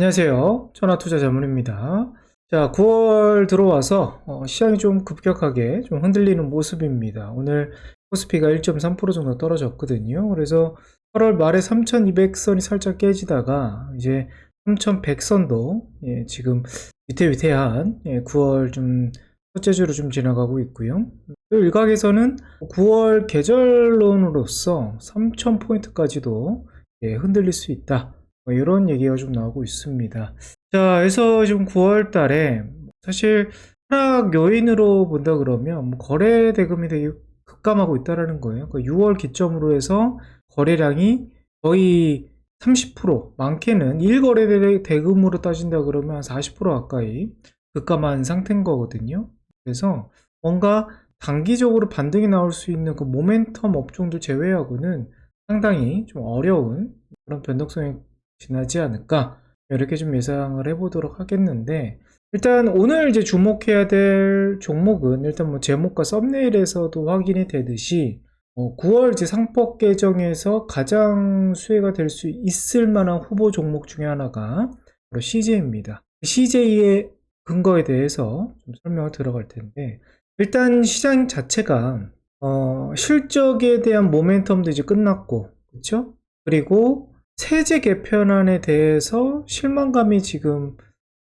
안녕하세요. 천하투자 자문입니다. 자, 9월 들어와서 어, 시장이 좀 급격하게 좀 흔들리는 모습입니다. 오늘 코스피가 1.3% 정도 떨어졌거든요. 그래서 8월 말에 3200선이 살짝 깨지다가 이제 3100선도 예, 지금 위태위태한 예, 9월 좀 첫째 주로 좀 지나가고 있고요. 또 일각에서는 9월 계절론으로서 3000포인트까지도 예, 흔들릴 수 있다. 뭐 이런 얘기가 좀 나오고 있습니다. 자, 그래서 지금 9월 달에 사실 하락 요인으로 본다 그러면 뭐 거래 대금이 되게 급감하고 있다라는 거예요. 그러니까 6월 기점으로 해서 거래량이 거의 30% 많게는 1거래 대금으로 따진다 그러면 한40% 가까이 급감한 상태인 거거든요. 그래서 뭔가 단기적으로 반등이 나올 수 있는 그 모멘텀 업종들 제외하고는 상당히 좀 어려운 그런 변동성이 지나지 않을까 이렇게 좀 예상을 해보도록 하겠는데 일단 오늘 이제 주목해야 될 종목은 일단 뭐 제목과 썸네일에서도 확인이 되듯이 어, 9월 이제 상법 개정에서 가장 수혜가 될 수 있을 만한 후보 종목 중에 하나가 바로 CJ입니다. CJ의 근거에 대해서 좀 설명을 들어갈 텐데 일단 시장 자체가 어, 실적에 대한 모멘텀도 이제 끝났고 그렇죠? 그리고 세제 개편안에 대해서 실망감이 지금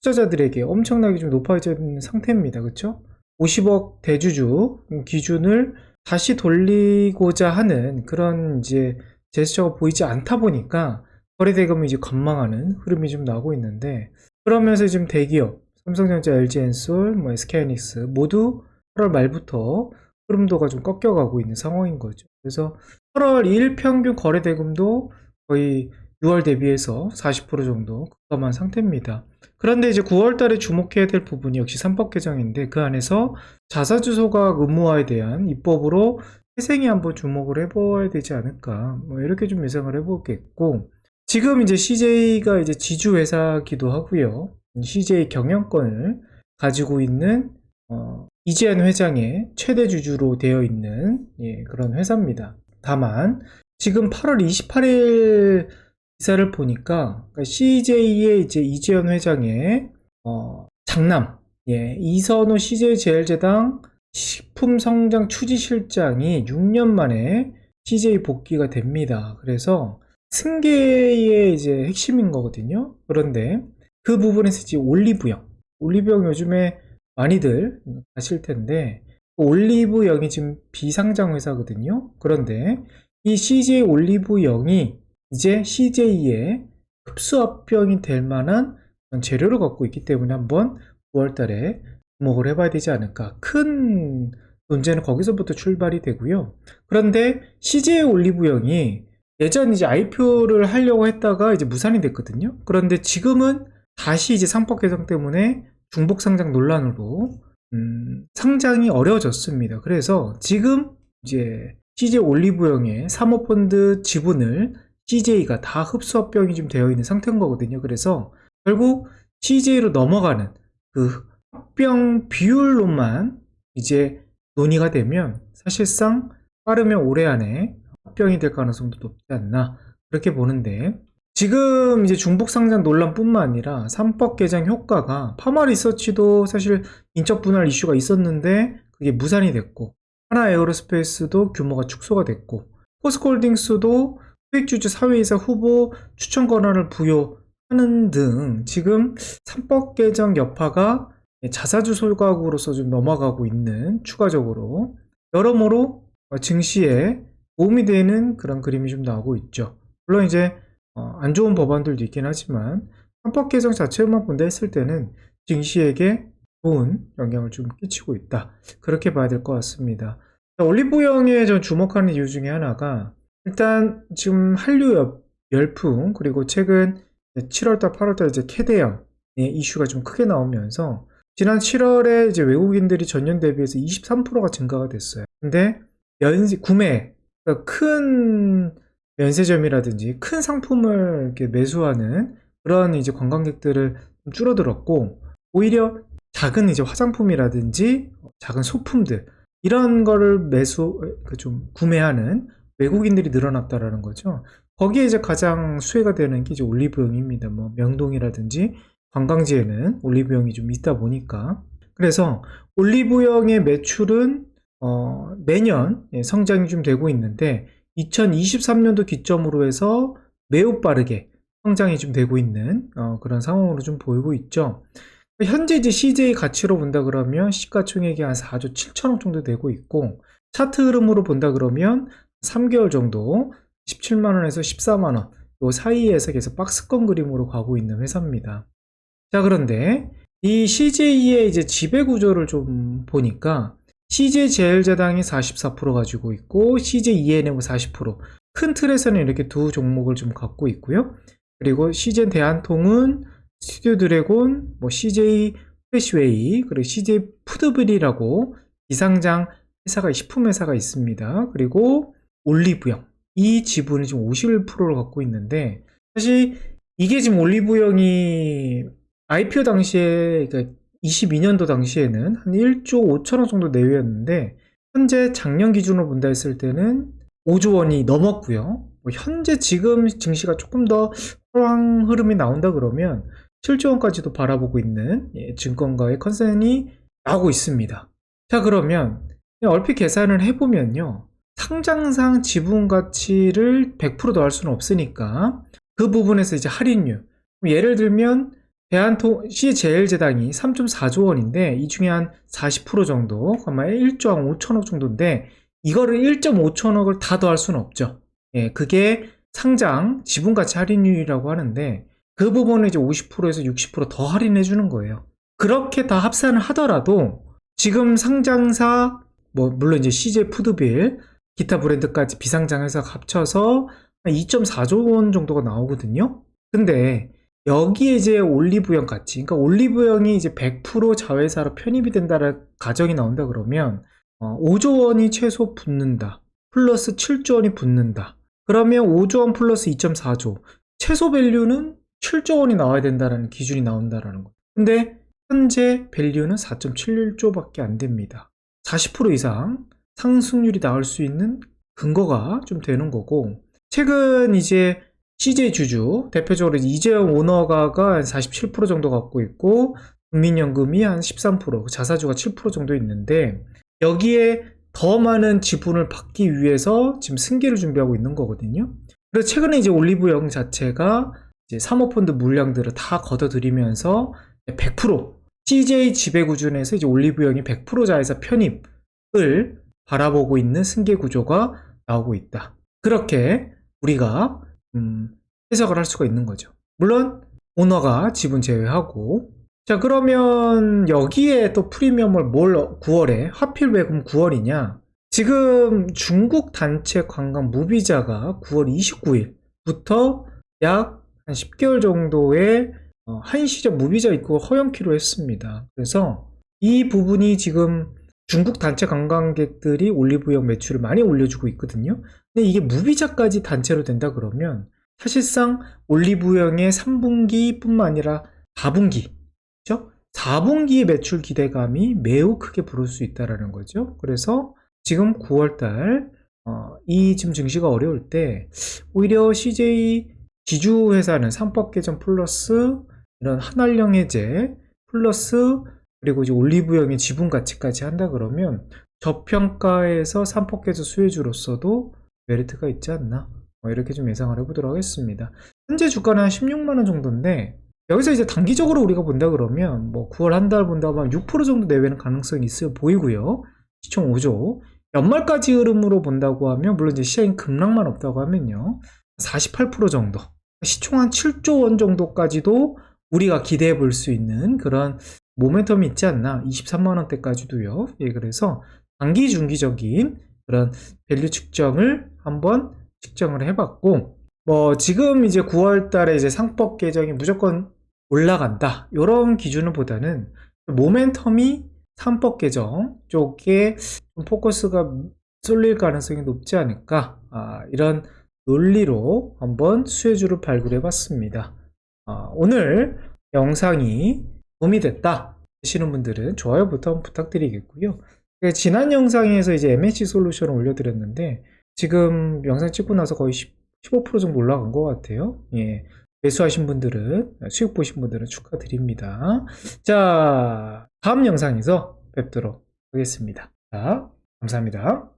투자자들에게 엄청나게 좀 높아져 있는 상태입니다. 그렇죠? 50억 대주주 기준을 다시 돌리고자 하는 그런 이제 제스처가 보이지 않다 보니까 거래대금이 이제 건망하는 흐름이 좀 나오고 있는데 그러면서 지금 대기업 삼성전자, LG엔솔, 뭐 SK하이닉스 모두 8월 말부터 흐름도가 좀 꺾여가고 있는 상황인 거죠. 그래서 8월 1 평균 거래대금도 거의 6월 대비해서 40% 정도 급감한 상태입니다. 그런데 이제 9월 달에 주목해야 될 부분이 역시 삼법 개정인데 그 안에서 자사주소각 의무화에 대한 입법으로 회생이 한번 주목을 해봐야 되지 않을까 뭐 이렇게 좀 예상을 해보겠고 지금 이제 CJ가 이제 지주 회사기도 하고요. CJ 경영권을 가지고 있는 어, 이재현 회장의 최대 주주로 되어 있는 예, 그런 회사입니다. 다만 지금 8월 28일 기사를 보니까 CJ의 이제 이재현 회장의 어, 장남 예, 이선호 CJ 제일제당 식품 성장 추지 실장이 6년 만에 CJ 복귀가 됩니다. 그래서 승계의 이제 핵심인 거거든요. 그런데 그 부분에서 이제 올리브영, 올리브영 요즘에 많이들 아실 텐데 그 올리브영이 지금 비상장 회사거든요. 그런데 이 CJ 올리브영이 이제 CJ의 흡수합병이 될 만한 재료를 갖고 있기 때문에 한번 9월 달에 주목을 해봐야 되지 않을까. 큰 논제는 거기서부터 출발이 되고요. 그런데 CJ 올리브영이 예전 이제 IPO를 하려고 했다가 이제 무산이 됐거든요. 그런데 지금은 다시 이제 상법 개정 때문에 중복 상장 논란으로 음, 상장이 어려워졌습니다. 그래서 지금 이제 CJ 올리브영의 사모펀드 지분을 CJ가 다 흡수합병이 좀 되어 있는 상태인 거거든요. 그래서 결국 CJ로 넘어가는 그 합병 비율로만 이제 논의가 되면 사실상 빠르면 올해 안에 합병이 될 가능성도 높지 않나 그렇게 보는데 지금 이제 중복 상장 논란뿐만 아니라 삼법 개정 효과가 파마 리서치도 사실 인적 분할 이슈가 있었는데 그게 무산이 됐고 하나 에어로스페이스도 규모가 축소가 됐고 포스콜딩스도 수익주주 사회이사 후보 추천 권한을 부여하는 등 지금 삼법 개정 여파가 자사주 소각으로서 좀 넘어가고 있는 추가적으로 여러모로 증시에 도움이 되는 그런 그림이 좀 나오고 있죠. 물론 이제 어, 안 좋은 법안들도 있긴 하지만 헌법 개정 자체만 본다 했을 때는 증시에게 좋은 영향을 좀 끼치고 있다. 그렇게 봐야 될 것 같습니다. 올리브영에 전 주목하는 이유 중에 하나가 일단 지금 한류 열풍 그리고 최근 7월달, 8월달 이제 캐대양의 이슈가 좀 크게 나오면서 지난 7월에 이제 외국인들이 전년 대비해서 23%가 증가가 됐어요. 근데 연 구매 그러니까 큰 면세점이라든지 큰 상품을 이렇게 매수하는 그런 이제 관광객들을 좀 줄어들었고 오히려 작은 이제 화장품이라든지 작은 소품들 이런 거를 매수 그 좀 구매하는 외국인들이 늘어났다라는 거죠. 거기에 이제 가장 수혜가 되는 게 이제 올리브영입니다. 뭐 명동이라든지 관광지에는 올리브영이 좀 있다 보니까 그래서 올리브영의 매출은 어, 매년 예, 성장이 좀 되고 있는데 2023년도 기점으로 해서 매우 빠르게 성장이 좀 되고 있는 어, 그런 상황으로 좀 보이고 있죠. 현재 이제 CJ 가치로 본다 그러면 시가총액이 한 4조 7천억 정도 되고 있고 차트 흐름으로 본다 그러면 3개월 정도 17만 원에서 14만 원, 요 사이에서 계속 박스권 그림으로 가고 있는 회사입니다. 자, 그런데 이 CJ의 이제 지배 구조를 좀 보니까 CJ 제일제당이 44% 가지고 있고 CJ ENM 40%. 큰 틀에서는 이렇게 두 종목을 좀 갖고 있고요. 그리고 CJ 대한통운, 스튜디오 드래곤, 뭐 CJ 프레시웨이, 그리고 CJ 푸드빌이라고 비상장 회사가 식품 회사가 있습니다. 그리고 올리브영. 이 지분이 지금 51%를 갖고 있는데 사실 이게 지금 올리브영이 IPO 당시에 그러니까 22년도 당시에는 한 1조 5천억 정도 내외였는데 현재 작년 기준으로 본다 했을 때는 5조 원이 넘었고요. 뭐 현재 지금 증시가 조금 더 호황 흐름이 나온다 그러면 7조 원까지도 바라보고 있는 예, 증권가의 컨센이 나오고 있습니다. 자 그러면 얼핏 계산을 해보면요. 상장상 지분 가치를 100% 더할 수는 없으니까 그 부분에서 이제 할인율 예를 들면 대한통 CJ제당이 3.4조 원인데 이 중에 한 40% 정도 아마 1조 한 5천억 정도인데 이거를 1.5천억을 다 더할 수는 없죠. 예, 그게 상장 지분 가치 할인율이라고 하는데 그 부분을 이제 50%에서 60%더 할인해 주는 거예요. 그렇게 다 합산을 하더라도 지금 상장사 뭐 물론 이제 CJ 푸드빌 기타 브랜드까지 비상장에서 합쳐서 한 2.4조 원 정도가 나오거든요. 근데 여기에 이제 올리브영 가치, 그러니까 올리브영이 이제 100% 자회사로 편입이 된다는 가정이 나온다 그러면 어, 5조 원이 최소 붙는다. 플러스 7조 원이 붙는다. 그러면 5조 원 플러스 2.4조. 최소 밸류는 7조 원이 나와야 된다는 기준이 나온다라는 거. 근데 현재 밸류는 4.71조밖에 안 됩니다. 40% 이상 상승률이 나올 수 있는 근거가 좀 되는 거고 최근 이제 CJ 주주 대표적으로 이재용 오너가가 한 47% 정도 갖고 있고 국민연금이 한 13% 자사주가 7% 정도 있는데 여기에 더 많은 지분을 받기 위해서 지금 승계를 준비하고 있는 거거든요. 그래서 최근에 이제 올리브영 자체가 이제 사모펀드 물량들을 다 걷어들이면서 100% CJ 지배 구준에서 이제 올리브영이 100% 자회사 편입을 바라보고 있는 승계 구조가 나오고 있다. 그렇게 우리가 음, 해석을 할 수가 있는 거죠. 물론 오너가 지분 제외하고 자 그러면 여기에 또 프리미엄을 뭘 9월에 하필 왜 그럼 9월이냐? 지금 중국 단체 관광 무비자가 9월 29일부터 약 한 10개월 정도의 어, 한시적 무비자 입국 허용키로 했습니다. 그래서 이 부분이 지금 중국 단체 관광객들이 올리브영 매출을 많이 올려주고 있거든요. 근데 이게 무비자까지 단체로 된다 그러면 사실상 올리브영의 3분기뿐만 아니라 4분기, 그죠? 4분기의 매출 기대감이 매우 크게 부를 수 있다라는 거죠. 그래서 지금 9월달 어, 이 지금 증시가 어려울 때 오히려 CJ 지주 회사는 상법 개정 플러스 이런 한알령 해제 플러스 그리고 이제 올리브영의 지분 가치까지 한다 그러면 저평가에서 삼폭개조 수혜주로서도 메리트가 있지 않나 뭐 이렇게 좀 예상을 해보도록 하겠습니다. 현재 주가는 한 16만 원 정도인데 여기서 이제 단기적으로 우리가 본다 그러면 뭐 9월 한 달 본다 하면 6% 정도 내외는 가능성이 있어 보이고요. 시총 5조 연말까지 흐름으로 본다고 하면 물론 이제 시장이 급락만 없다고 하면요 48% 정도 시총 한 7조 원 정도까지도 우리가 기대해 볼 수 있는 그런 모멘텀이 있지 않나? 23만 원대까지도요. 예 그래서 단기 중기적인 그런 밸류 측정을 한번 측정을 해봤고 뭐 지금 이제 9월 달에 이제 상법 개정이 무조건 올라간다. 이런 기준보다는 모멘텀이 상법 개정 쪽에 좀 포커스가 쏠릴 가능성이 높지 않을까? 아, 이런 논리로 한번 수혜주를 발굴해 봤습니다. 아, 오늘 영상이 도움이 됐다 하시는 분들은 좋아요 부터 부탁드리겠고요. 네, 지난 영상에서 이제 MH 솔루션을 올려드렸는데 지금 영상 찍고 나서 거의 10, 15% 정도 올라간 것 같아요. 예. 매수하신 분들은 아, 수익 보신 분들은 축하드립니다. 자 다음 영상에서 뵙도록 하겠습니다. 자, 감사합니다.